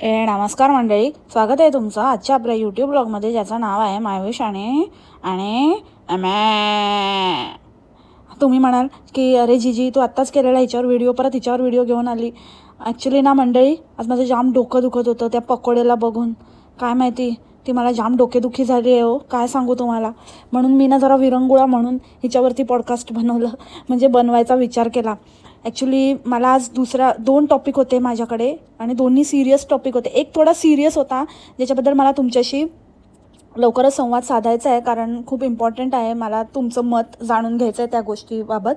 ए नमस्कार मंडळी. स्वागत आहे तुमचं आजच्या आपल्या यूट्यूब ब्लॉगमध्ये ज्याचं नाव आहे मायविश आणि आणि मॅ तुम्ही म्हणाल की अरे जीजी तू आत्ताच केलेला हिच्यावर व्हिडिओ परत हिच्यावर व्हिडिओ घेऊन आली. ॲक्च्युली ना मंडळी आज माझं जाम डोकं दुखत होतं त्या पकोड्याला बघून. काय माहिती ती मला जाम डोकेदुखी झाली आहे हो. काय सांगू तुम्हाला? म्हणून मी ना जरा विरंगुळा म्हणून हिच्यावरती पॉडकास्ट बनवलं. म्हणजे बनवायचा विचार केला. ॲक्च्युली मला आज दुसरा दोन टॉपिक होते माझ्याकडे आणि दोन्ही सिरियस टॉपिक होते. एक थोडा सिरियस होता ज्याच्याबद्दल मला तुमच्याशी लवकरच संवाद साधायचा आहे कारण खूप इम्पॉर्टंट आहे मला तुमचं मत जाणून घ्यायचं आहे त्या गोष्टीबाबत.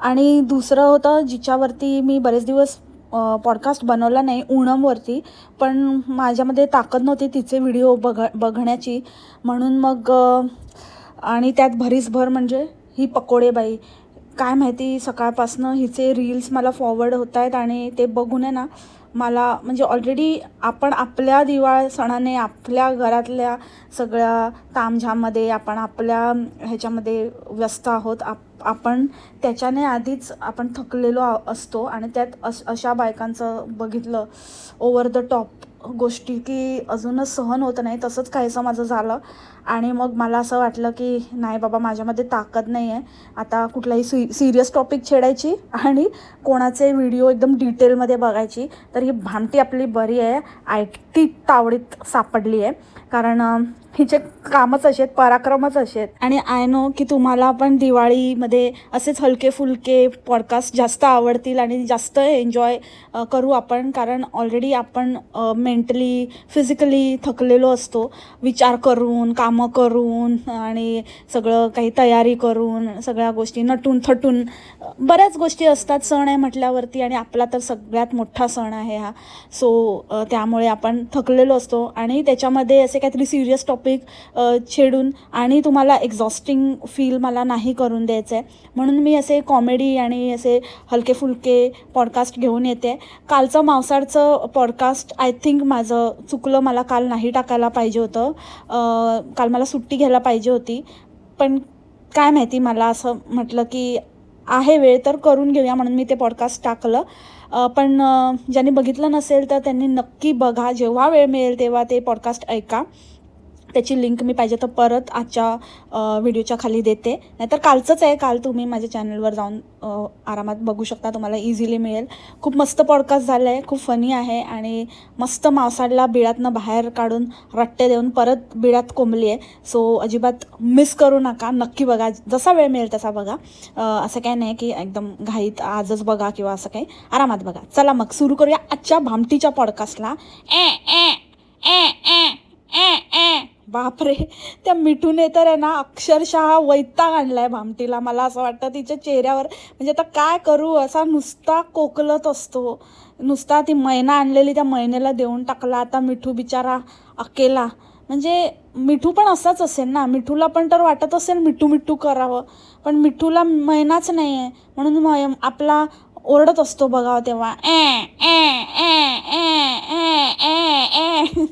आणि दुसरं होतं जिच्यावरती मी बरेच दिवस पॉडकास्ट बनवला नाही उणमवरती पण माझ्यामध्ये ताकद नव्हती तिचे व्हिडिओ बघ बघण्याची. म्हणून मग आणि त्यात भरीसभर म्हणजे ही पकोडेबाई काय माहिती सकाळपासनं हिचे रील्स मला फॉरवर्ड होत आहेत आणि ते बघून आहे ना मला म्हणजे ऑलरेडी आपण आपल्या दिवाळ सणाने आपल्या घरातल्या सगळ्या तामझामध्ये आपण आपल्या ह्याच्यामध्ये व्यस्त आहोत. आप आपण त्याच्याने आधीच आपण थकलेलो आ- असतो आणि त्यात अश अशा बायकांचं बघितलं ओवर द टॉप गोष्टी की अजूनच सहन होत नाही. तसंच काहीसं माझं झालं. आणि मग मला असं वाटलं की नाही बाबा माझ्यामध्ये ताकद नाही आहे आता कुठलाही सी सिरियस टॉपिक छेडायची आणि कोणाचे व्हिडिओ एकदम डिटेलमध्ये बघायची तर ही भामटी आपली बरी आहे. आय ती तावडीत सापडली आहे. कारण हिचे कामच असे आहेत पराक्रमच असे आहेत. आणि आय नो की तुम्हाला पण दिवाळीमध्ये असेच हलके फुलके पॉडकास्ट जास्त आवडतील आणि जास्त एन्जॉय करू आपण. कारण ऑलरेडी आपण मेंटली फिजिकली थकलेलो असतो. विचार करून कामं करून आणि सगळं काही तयारी करून सगळ्या गोष्टी नटून थटून बऱ्याच गोष्टी असतात. सण आहे म्हटल्यावरती आणि आपला तर सगळ्यात मोठा सण आहे हा. सो त्यामुळे आपण थकलेलो असतो आणि त्याच्यामध्ये असे काहीतरी सिरियस टॉपिक छेडून आणि तुम्हाला एक्झॉस्टिंग फील मला नाही करून द्यायचं आहे म्हणून मी असे कॉमेडी आणि असे हलके फुलके पॉडकास्ट घेऊन येते. कालचं मावसाळचं पॉडकास्ट आय थिंक माझं चुकलं मला काल नाही टाकायला पाहिजे होतं. काल मला सुट्टी घ्यायला पाहिजे होती. पण काय माहिती मला असं म्हटलं की आहे वेळ तर करून घेऊया म्हणून मी ते पॉडकास्ट टाकलं. पण ज्यांनी बघितलं नसेल तर त्यांनी नक्की बघा. जेव्हा वेळ मिळेल तेव्हा ते पॉडकास्ट ऐका. त्याची लिंक मी पाहिजे तर परत आजच्या व्हिडिओच्या खाली देते. नाहीतर कालचंच आहे. काल तुम्ही माझ्या चॅनलवर जाऊन आरामात बघू शकता. तुम्हाला इझिली मिळेल. खूप मस्त पॉडकास्ट झालं आहे खूप फनी आहे. आणि मस्त मावसाडला बिळातनं बाहेर काढून रट्टे देऊन परत बिळात कोंबली आहे सो अजिबात मिस करू नका. नक्की बघा. जसा वेळ मिळेल तसा बघा. असं काही नाही की एकदम घाईत आजच बघा किंवा असं काही. आरामात बघा. चला मग सुरू करूया आजच्या भामटीच्या पॉडकास्टला ए ए ए ए ए ए. बापरे त्या मिठूने तर आहे ना अक्षरशः वैताग आणलाय भामटीला. मला असं वाटतं तिच्या चेहऱ्यावर म्हणजे आता काय करू असा नुसता कोकलत असतो. नुसता ती मैना आणलेली त्या मैनेला देऊन टाकला. आता मिठू बिचारा अकेला. म्हणजे मिठू पण असाच असेल ना. मिठूला पण तर वाटत असेल मिठू मिठू करावं. पण मिठूला मैनाच नाही आहे म्हणून मै आपला ओरडत असतो बघावं तेव्हा ए ए ए ए ए ए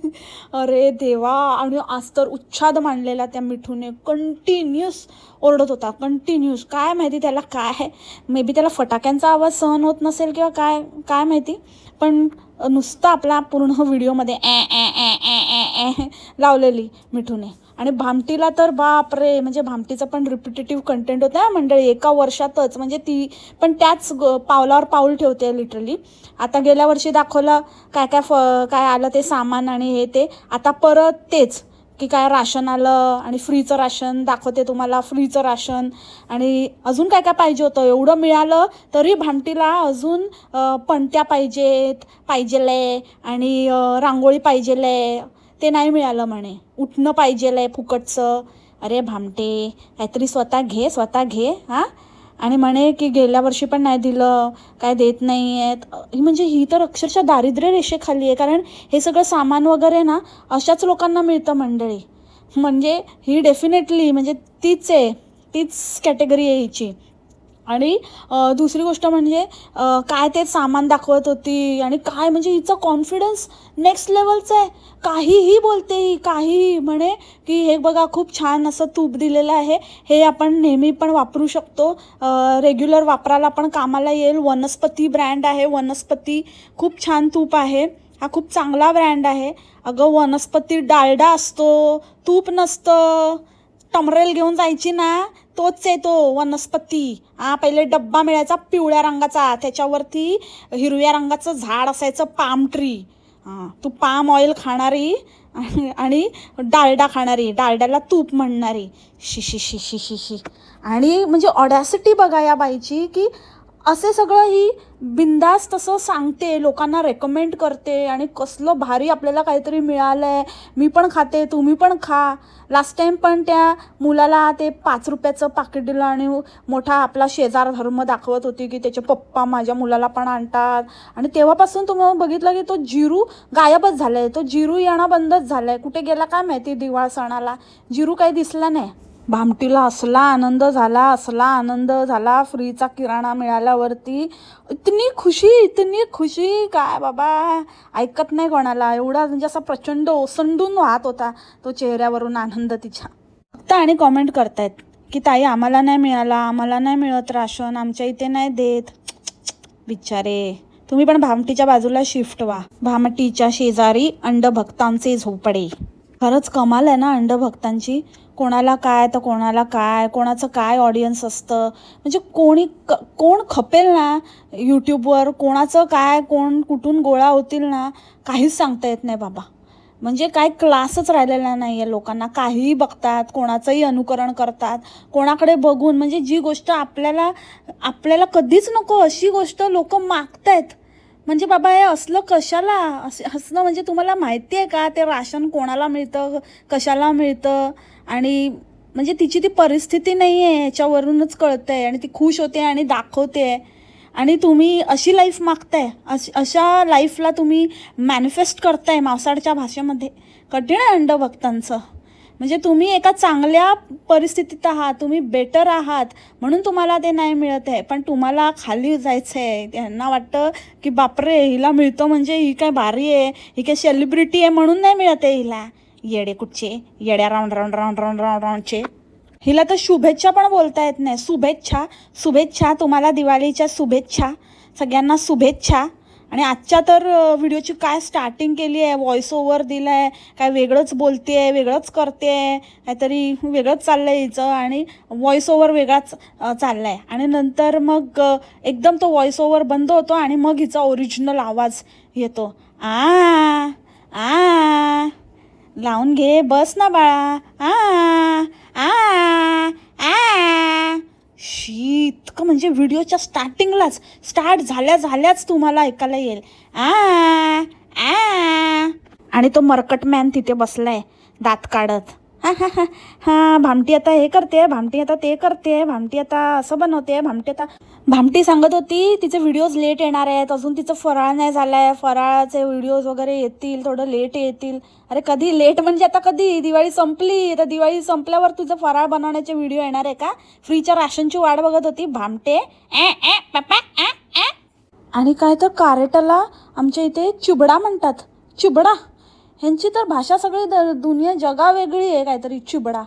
अरे देवा आणि आज तर उच्छाद मांडलेला त्या मिठूने कंटिन्युअस ओरडत होता कंटिन्युअस काय माहिती त्याला काय आहे मे बी त्याला फटाक्यांचा आवाज सहन होत नसेल किंवा काय काय माहिती पण नुसता आपला पूर्ण व्हिडिओमध्ये ए ए ए ए ए ए लावलेली मिठूने आणि भामटीला तर बाप रे म्हणजे भामटीचा पण रिपिटेटिव्ह कंटेंट होता मंडळी एका वर्षातच म्हणजे ती पण त्याच ग- पावलावर पाऊल ठेवते लिटरली आता गेल्या वर्षी दाखवलं काय काय फ काय आलं ते सामान आणि हे ते. आता परत तेच की काय राशन आलं आणि फ्रीचं राशन दाखवते तुम्हाला फ्रीचं राशन. आणि अजून काय काय पाहिजे होतं? एवढं मिळालं तरी भामटीला अजून पणत्या पाहिजेत पाहिजेले आणि रांगोळी पाहिजेले. ते नाही मिळालं म्हणे. उठणं पाहिजेलं फुकटचं. अरे भामटे काहीतरी स्वतः घे स्वतः घे हां? आणि म्हणे की गेल्या वर्षी पण नाही दिलं काय देत नाही आहेत ही म्हणजे ही तर अक्षरशः दारिद्र्य रेषेखाली आहे. कारण हे सगळं सामान वगैरे ना अशाच लोकांना मिळतं मंडळी. म्हणजे ही डेफिनेटली म्हणजे तीच आहे तीच कॅटेगरी आहे हिची. आणि दुसरी गोष्ट म्हणजे काय ते सामान दाखवत होती आणि काय म्हणजे हिचा कॉन्फिडन्स नेक्स्ट लेवलचं आहे. काहीही बोलते ही काहीही म्हणे की हे बघा खूप छान असं तूप दिलेलं आहे. हे आपण नेहमी पण वापरू शकतो. रेग्युलर वापरायला पण कामाला येईल. वनस्पती ब्रँड आहे. वनस्पती खूप छान तूप आहे. हा खूप चांगला ब्रँड आहे. अगं वनस्पती डालडा असतो. तूप नसतं. टमरेल घेऊन जायची ना तोच आहे तो वनस्पती. हा पहिले डब्बा मिळायचा पिवळ्या रंगाचा. त्याच्यावरती हिरव्या रंगाचं झाड असायचं पाम ट्री हां तू पाम ऑइल खाणारी आणि- आणि डालडा खाणारी. डालड्याला तूप म्हणणारी. शिशी शिशी शिशी आणि म्हणजे ऑडॅसिटी बघा या बाईची की असे सगळं ही बिंदास तसं सांगते लोकांना रेकमेंड करते आणि कसलं भारी आपल्याला काहीतरी मिळालं आहे मी पण खाते तुम्ही पण खा. लास्ट टाईम पण त्या मुलाला ते पाच रुपयाचं पाकिट दिलं आणि मोठा आपला शेजार धर्म दाखवत होती की त्याचे पप्पा माझ्या मुलाला पण आणतात. आणि तेव्हापासून तुम्हाला बघितलं की तो जिरू गायबच झाला आहे तो जिरू येणं बंदच झालं आहे कुठे गेला काय माहिती दिवाळ सणाला? जिरू काही दिसला नाही. भामटीला असला आनंद झाला असला आनंद झाला फ्रीचा किराणा मिळाल्यावरती. इतनी खुशी इतनी खुशी. काय बाबा? ऐकत नाही कोणाला. एवढा म्हणजे असा प्रचंड ओसंडून वाहत होता तो चेहऱ्यावरून आनंद तिच्या. फक्त आणि कॉमेंट करतायत की ताई आम्हाला नाही मिळाला आम्हाला नाही मिळत राशन आमच्या इथे नाही देत. बिचारे. तुम्ही पण भामटीच्या बाजूला शिफ्ट व्हा. भामटीच्या शेजारी अंडभक्तांचे झोपडे. खरंच कमाल आहे ना अंडभक्तांची. कोणाला काय तर कोणाला काय कोणाचं काय ऑडियन्स असतं? म्हणजे कोणी क कोण खपेल ना यूट्यूबवर कोणाचं काय कोण कुठून गोळा होतील ना काहीच सांगता येत नाही बाबा. म्हणजे काय क्लासच राहिलेला नाही आहे लोकांना. काहीही बघतात कोणाचंही अनुकरण करतात कोणाकडे बघून. म्हणजे जी गोष्ट आपल्याला आपल्याला कधीच नको अशी गोष्ट लोक मागतायत. म्हणजे बाबा हे असलं कशाला? अस असलं म्हणजे तुम्हाला माहिती आहे का? ते राशन कोणाला मिळतं? कशाला मिळतं? आणि म्हणजे तिची ती परिस्थिती नाही आहे याच्यावरूनच कळतं आहे आणि ती खुश होते आणि दाखवते. आणि तुम्ही अशी लाईफ मागताय. अश अशा लाईफला तुम्ही मॅनिफेस्ट करताय मावसाडच्या भाषेमध्ये. कठीण आहे अंडभक्तांचं म्हणजे तुम्ही एका चांगल्या परिस्थितीत आहात तुम्ही बेटर आहात म्हणून तुम्हाला ते नाही मिळत आहे. पण तुम्हाला खाली जायचं आहे. त्यांना वाटतं की बापरे हिला मिळतो म्हणजे ही काय भारी आहे ही काय सेलिब्रिटी आहे म्हणून नाही मिळत आहे हिला. येडे कुठचे? येड्या round round round round round राऊंडचे हिला तर शुभेच्छा पण बोलता येत नाही. शुभेच्छा शुभेच्छा तुम्हाला दिवाळीच्या शुभेच्छा. सगळ्यांना शुभेच्छा. आणि आजच्या तर व्हिडिओची काय स्टार्टिंग केली आहे व्हॉइस ओव्हर दिलं आहे काय वेगळंच बोलते आहे वेगळंच करते आहे काहीतरी वेगळंच चाललं आहे हिचं आणि व्हॉइस ओव्हर वेगळाच चालला आहे आणि नंतर मग एकदम तो व्हॉइस ओव्हर बंद होतो आणि मग हिचा ओरिजिनल आवाज येतो. आ आ लावून घे बस ना बाळा. आ आ आ. शी इतकं म्हणजे व्हिडिओच्या स्टार्टिंगलाच स्टार्ट झाल्या झाल्याच तुम्हाला ऐकायला येईल. आ आ. आणि तो मरकट मॅन तिथे बसलाय दात काढत. हा हा हा भामटी आता हे करते भामटी आता ते करते भामटी आता असं बनवते भामटी आता भामटी सांगत होती तिचे व्हिडिओज लेट येणार आहेत अजून तिचं फराळ नाही झालाय आहे फराळाचे व्हिडिओज वगैरे येतील थोडं लेट येतील. अरे कधी लेट म्हणजे आता कधी? दिवाळी संपली तर दिवाळी संपल्यावर तुझं फराळ बनवण्याचे व्हिडिओ येणार आहे का? फ्रीच्या राशनची वाट बघत होती भामटे ए ए पप्पा, आणि काय तर कारेटाला आमच्या इथे चिबडा म्हणतात. चिबडा. ह्यांची तर भाषा सगळी द- दुनिया जगा वेगळी आहे काहीतरी चिबडा.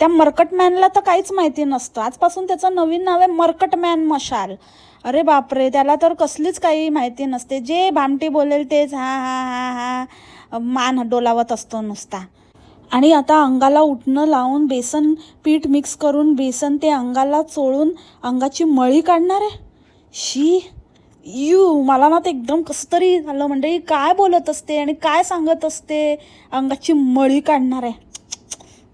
त्या मर्कटमॅनला तर काहीच माहिती नसतं. आजपासून त्याचं नवीन नाव आहे मर्कटमॅन मशाल. अरे बापरे त्याला तर कसलीच काही माहिती नसते. जे भामटी बोलेल तेच हा हा हा हा मान डोलावत असतो नुसता. आणि आता अंगाला उठणं लावून बेसन पीठ मिक्स करून बेसन ते अंगाला चोळून अंगाची मळी काढणार आहे? शी! यू मला ना ते एकदम कसं तरी झालं म्हणजे काय बोलत असते आणि काय सांगत असते? अंगाची मळी काढणार आहे.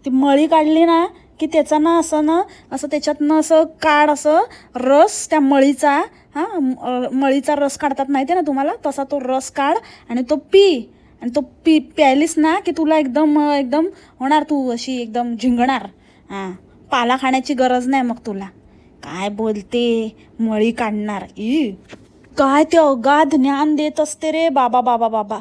ती मळी काढली ना की त्याचा ना असं ना असं त्याच्यातनं असं काढ असं रस त्या मळीचा हां मळीचा रस काढतात माहिती आहे ना तुम्हाला? तसा तो रस काढ आणि तो पी. आणि तो पी प्यायलीस ना की तुला एकदम एकदम होणार तू अशी एकदम झिंगणार. हां पाला खाण्याची गरज नाही मग तुला. काय बोलते? मळी काढणार. ई काय ते अगाध ज्ञान देत असते रे बाबा बाबा बाबा.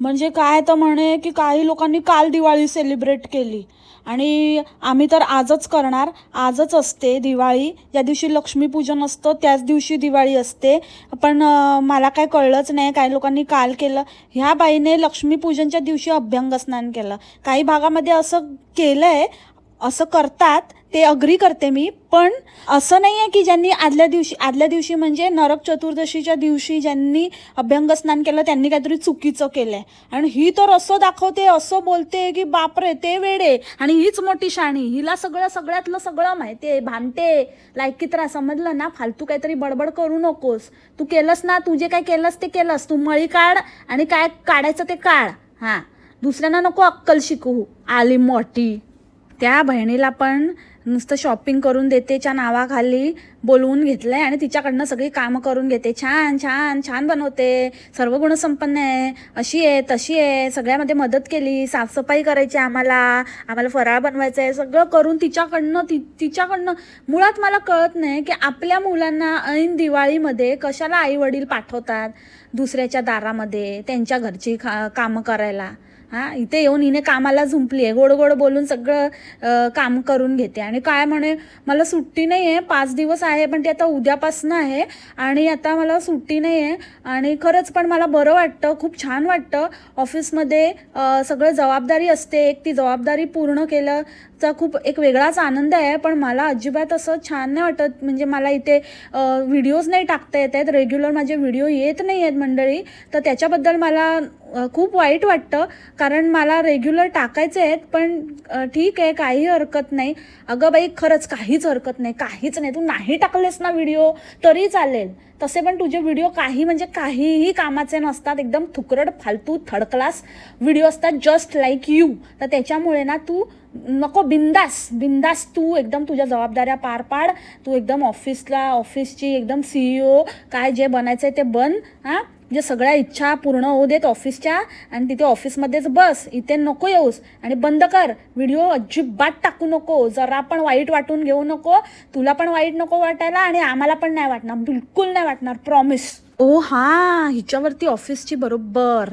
म्हणजे काय तर म्हणे की काही लोकांनी काल दिवाळी सेलिब्रेट केली. आणि आम्ही तर आजच करणार आजच असते दिवाळी. ज्या दिवशी लक्ष्मीपूजन असतं त्याच दिवशी दिवाळी असते. पण मला काय कळलंच नाही काही लोकांनी काल केलं. ह्या बाईने लक्ष्मीपूजनच्या दिवशी अभ्यंग स्नान केलं. काही भागामध्ये असं केलं आहे असं करतात ते अग्री करते मी पण असं नाही आहे की ज्यांनी आदल्या दिवशी आदल्या दिवशी म्हणजे नरक चतुर्दशीच्या दिवशी ज्यांनी अभ्यंग स्नान केलं त्यांनी काहीतरी चुकीचं केलं आहे आणि ही तर असं दाखवते असं बोलते की बापरे ते वेडे आणि हीच मोठी शाणी हिला सगळं सगळ्यातलं सगळं माहिती आहे भामटे लायकीत राहा समजलं ना फालतू काहीतरी बडबड करू नकोस. तू केलंस ना तू जे काय केलंस ते केलंस. तू मळी काढ आणि काय काढायचं ते काढ. हां. दुसऱ्यांना नको अक्कल शिकवू. आली मोठी. त्या बहिणीला पण नुसतं शॉपिंग करून देतेच्या नावाखाली बोलवून घेतलं आहे आणि तिच्याकडनं सगळी कामं करून घेते. छान छान छान बनवते. सर्व गुणसंपन्न आहे. अशी आहे तशी आहे. सगळ्यामध्ये मदत केली. साफसफाई करायची आम्हाला. आम्हाला फराळ बनवायचं आहे सगळं करून तिच्याकडनं ति तिच्याकडनं. मुळात मला कळत नाही की आपल्या मुलांना ऐन दिवाळीमध्ये कशाला आई वडील पाठवतात दुसऱ्याच्या दारामध्ये त्यांच्या घरची खा कामं करायला. हां इथे येऊन हिने कामाला झुंपली आहे. गोड गोड बोलून सगळं काम करून घेते. आणि काय म्हणे मला सुट्टी नाही आहे पाच दिवस आहे पण ती आता उद्यापासनं आहे आणि आता मला सुट्टी नाही आहे आणि खरंच पण मला बरं वाटतं खूप छान वाटतं. ऑफिसमध्ये सगळं जबाबदारी असते. एक ती जबाबदारी पूर्ण केलं चा खूप एक वेगळाच आनंद आहे पण मला अजिबात असं छान नाही वाटत. म्हणजे मला इथे व्हिडिओज नाही टाकता येत आहेत. रेग्युलर माझे व्हिडिओ येत नाही आहेत मंडळी. तर त्याच्याबद्दल मला खूप वाईट वाटतं. कारण मला रेग्युलर टाकायचे आहेत पण ठीक आहे काही हरकत नाही. अगं बाई खरंच काहीच हरकत नाही. काहीच नाही. तू नाही टाकलेस ना व्हिडिओ तरी चालेल. तसे पण तुझे व्हिडिओ काही म्हणजे काहीही कामाचे नसतात. एकदम थुकरड फालतू थर्ड क्लास व्हिडिओ असतात जस्ट लाईक यू तर त्याच्यामुळे ना तू नको बिंदास बिंदास तू एकदम तुझ्या जबाबदाऱ्या पार पाड. तू एकदम ऑफिसला ऑफिसची एकदम सीईओ काय जे बनायचं आहे ते बन हां? म्हणजे सगळ्या इच्छा पूर्ण होऊ देत ऑफिसच्या आणि तिथे ऑफिसमध्येच बस इथे नको येऊस आणि बंद कर. व्हिडिओ अजिबात टाकू नको जरा पण वाईट वाटून घेऊ नको तुला पण वाईट नको वाटायला आणि आम्हाला पण नाही वाटणार बिलकुल नाही वाटणार प्रॉमिस ओ हां हिच्यावरती ऑफिसची बरोबर.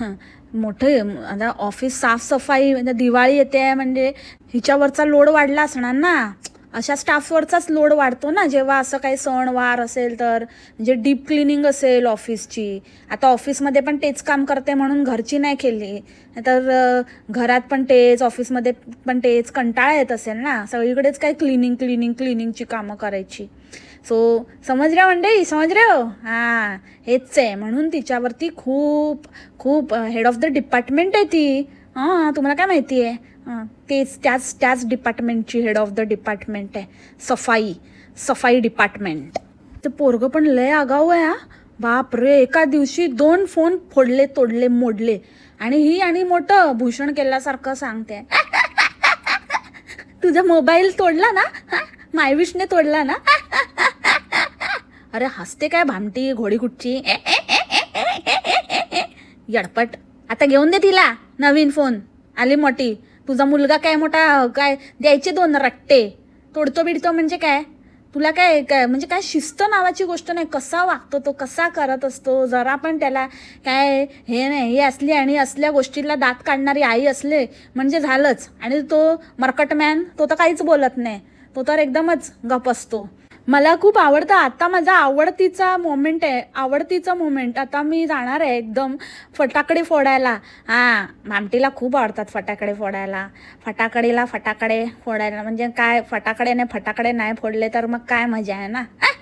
हां मोठं आता ऑफिस साफसफाई म्हणजे दिवाळी येते म्हणजे हिच्यावरचा लोड वाढला असणार ना. अशा स्टाफवरचाच लोड वाढतो ना. जेव्हा असं काही सण वार असेल तर म्हणजे डीप क्लिनिंग असेल ऑफिसची. आता ऑफिसमध्ये पण तेच काम करते म्हणून घरची नाही केली. तर घरात पण तेच ऑफिसमध्ये पण तेच कंटाळा येत असेल ना. सगळीकडेच काय क्लिनिंग क्लिनिंग क्लिनिंगची कामं करायची. सो समज रे मंडळी समज रे हो? हां हेच आहे. म्हणून तिच्यावरती खूप खूप हेड ऑफ द डिपार्टमेंट आहे ती. हां तुम्हाला काय माहिती आहे? तेच त्याच त्याच डिपार्टमेंटची हेड ऑफ द डिपार्टमेंट आहे. सफाई सफाई डिपार्टमेंट ते पोरगं पण लय आगाऊ आहे हा. बाप रे एका दिवशी दोन फोन फोडले तोडले मोडले. आणि ही आणि मोठं भूषण केल्यासारखं सांगते. तुझा मोबाईल तोडला ना मायविशने तोडला ना? अरे हसते काय भामटी घोडी कुठची यडपट. आता घेऊन दे तिला नवीन फोन आली मोठी. तुझा मुलगा काय मोठा काय द्यायचे दोन रट्टे? तोडतो बिडतो म्हणजे काय? तुला काय काय म्हणजे काय शिस्त नावाची गोष्ट नाही. कसा वागतो तो कसा करत असतो? जरा पण त्याला काय हे नाही हे असली आणि असल्या गोष्टीला दात काढणारी आई असले म्हणजे झालंच. आणि तो मर्कटमॅन तो तर काहीच बोलत नाही. तो तर एकदमच गप असतो. मला खूप आवडतं. आता माझा आवडतीचा मोमेंट आहे. आवडतीचा मोमेंट आता मी जाणार आहे एकदम फटाकडे फोडायला. हां मामटीला खूप आवडतात फटाकडे फोडायला. फटाकडेला फटाकडे फोडायला. म्हणजे काय फटाकड्याने फटाकडे नाही फोडले तर मग काय मजा आहे ना?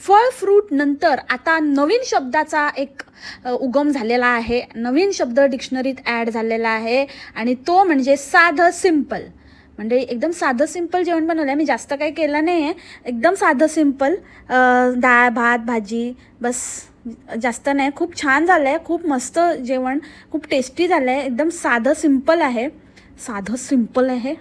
फळ फ्रूट नंतर आता नवीन शब्दाचा एक उगम झालेला आहे. नवीन शब्द डिक्शनरीत ॲड झालेला आहे. आणि तो म्हणजे साधं सिंपल म्हणजे एकदम साधं सिंपल जेवण बनवलं आहे मी जास्त काही केलं नाही आहे एकदम साधं सिंपल डाळ भात भाजी बस. जास्त नाही. खूप छान झालं आहे खूप मस्त जेवण. खूप टेस्टी झालं आहे एकदम साधं सिंपल आहे. साधं सिंपल आहे.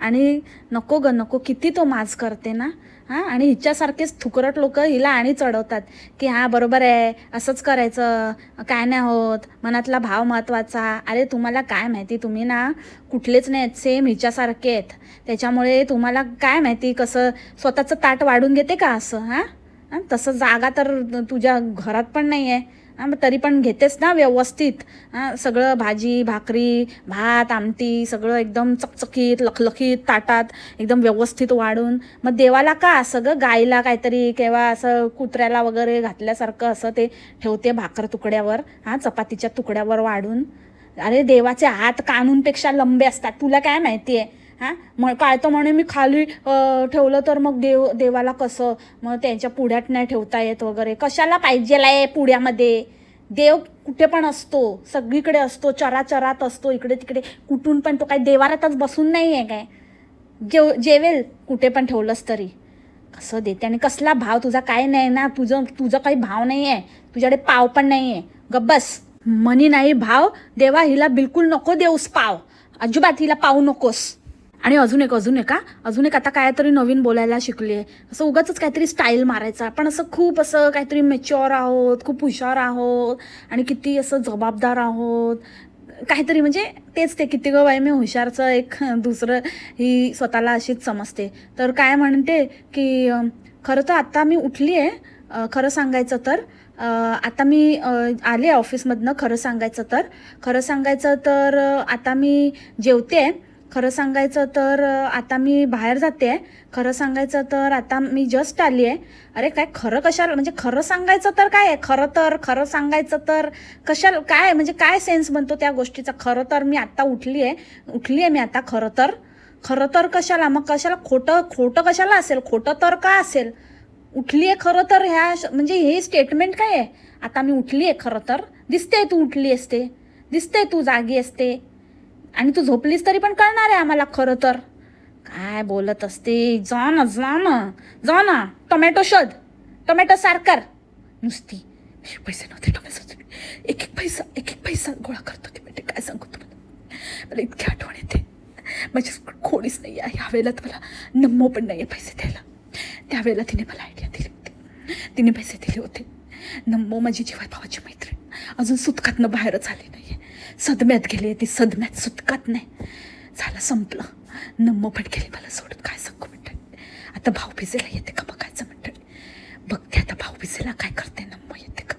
आणि नको ग नको. किती तो माज करते ना. हां आणि हिच्यासारखेच थुकरट लोक हिला आणि चढवतात की हां बरोबर आहे असंच करायचं. काय नाही होत. मनातला भाव महत्त्वाचा अरे तुम्हाला काय माहिती? तुम्ही ना कुठलेच नाही आहेत. सेम हिच्यासारखे आहेत. त्याच्यामुळे तुम्हाला काय माहिती कसं स्वतःचं ताट वाढून घेते का असं? हां? तसं जागा तर तुझ्या घरात पण नाही आहे हां मग तरी पण घेतेस ना व्यवस्थित. हां सगळं भाजी भाकरी भात आमटी सगळं एकदम चकचकीत लखलखीत ताटात एकदम व्यवस्थित वाढून. मग देवाला का असं गं? गाईला काहीतरी किंवा असं कुत्र्याला वगैरे घातल्यासारखं असं ते ठेवते भाकर तुकड्यावर. हां चपातीच्या तुकड्यावर वाढून. अरे देवाचे हात कानूनपेक्षा लंबे असतात. तुला काय माहिती आहे हां? मग काय तर म्हणे मी खाली ठेवलं तर मग देव देवाला कसं? मग त्यांच्या पुढ्यात नाही ठेवता येत वगैरे. कशाला पाहिजेला आहे पुढ्यामध्ये? देव कुठे पण असतो सगळीकडे असतो चराचरात असतो इकडे तिकडे. कुठून पण तो काय देवारातच बसून नाही आहे काय? जेव जेवेल कुठे पण ठेवलंस तरी. कसं देते? आणि कसला भाव? तुझा काय नाही ना? तुझं तुझं काही भाव नाही आहे तुझ्याकडे पाव पण नाही आहे गब्बस मनी नाही भाव. देवा हिला बिलकुल नको देऊस पाव. अजिबात हिला पाव नकोस. आणि अजून एक अजून एक का अजून एक आता काहीतरी नवीन बोलायला शिकली आहे असं उगाच काहीतरी स्टाईल मारायचा. आपण असं खूप असं काहीतरी मेच्युअर आहोत खूप हुशार आहोत आणि किती असं जबाबदार आहोत. काहीतरी म्हणजे तेच ते किती ग बाई मी हुशारचं एक दुसरं ही स्वतःला अशीच समजते. तर काय म्हणते की खरं तर आत्ता मी उठली आहे खरं सांगायचं तर. आता मी आले ऑफिसमधनं खरं सांगायचं तर. खरं सांगायचं तर आता मी जेवते खरं सांगायचं तर आता मी बाहेर जाते आहे. खरं सांगायचं तर आता मी जस्ट आली आहे. अरे काय खरं कशाला म्हणजे खरं सांगायचं तर काय आहे? खरं तर खरं सांगायचं तर कशाला काय म्हणजे काय सेन्स बनतो त्या गोष्टीचा? खरं तर मी आत्ता उठली आहे. उठली आहे मी आता खरं तर. खरं तर कशाला? मग कशाला खोटं खोटं कशाला असेल? खोटं तर का असेल? उठली आहे खरं तर ह्या श- म्हणजे हे स्टेटमेंट काय आहे? आता मी उठली आहे खरं तर. दिसते तू उठली असते. दिसते तू जागी असते. आणि तू झोपलीस तरी पण कळणार आहे आम्हाला खरं तर. काय बोलत असते? जा ना जा ना. जा ना. टोमॅटो शोध. टोमॅटो सारकर नुसती. पैसे नव्हते टोमॅटो एक एक पैसा एक एक पैसा गोळा करतो ते बेटे काय सांगू तुम्हाला? मला इतकी आठवण येते. माझी कोणीच नाही आहे. ह्यावेळेला तर मला नम्मो पण नाही आहे पैसे द्यायला. त्यावेळेला तिने मला आयडिया दिली होती. तिने पैसे दिले होते. नम्मो माझी जीवा भावाची मैत्रीण. अजून सुतकातनं बाहेरच आली नाही आहे सदम्यात गेली आहे ती सदम्यात सुतकात नाही. झालं संपलं. नम्म पण गेली मला सोडून काय सांगू म्हणते आता भाऊ बिजेला येते का बघायचं म्हणते बघते आता भाऊ बिजेला काय करते नम्म येते का?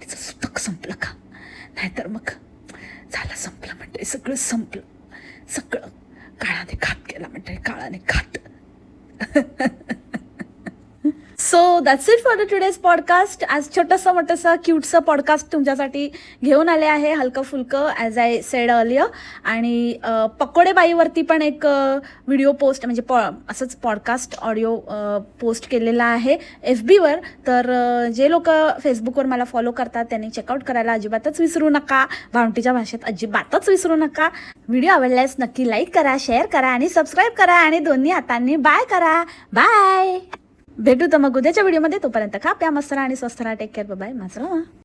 तिचं सुतक संपलं का? नाहीतर मग झालं संपलं म्हणते सगळं संपलं. सगळं. काळाने घात केला म्हणते काळाने घात. So that's it for the today's podcast आज छोटंसं मोठंसं क्यूटचं पॉडकास्ट तुमच्यासाठी घेऊन आले आहे हलकं फुलकं ॲज आय सेड अर्लियर आणि पकोडेबाईवरती पण एक व्हिडिओ पोस्ट म्हणजे पॉ असंच पॉडकास्ट ऑडिओ पोस्ट केलेला आहे. एफ बीवर तर जे लोक फेसबुकवर मला फॉलो करतात त्यांनी चेकआउट करायला अजिबातच विसरू नका. भावंटीच्या भाषेत अजिबातच विसरू नका. व्हिडिओ आवडल्यास नक्की लाईक करा शेअर करा आणि सबस्क्राईब करा. आणि दोन्ही हातांनी बाय करा. बाय भेटू तर मग उद्याच्या व्हिडिओमध्ये तोपर्यंत खा प्या मस्त राहा आणि स्वस्त राहा. टेक केअर बाय माझं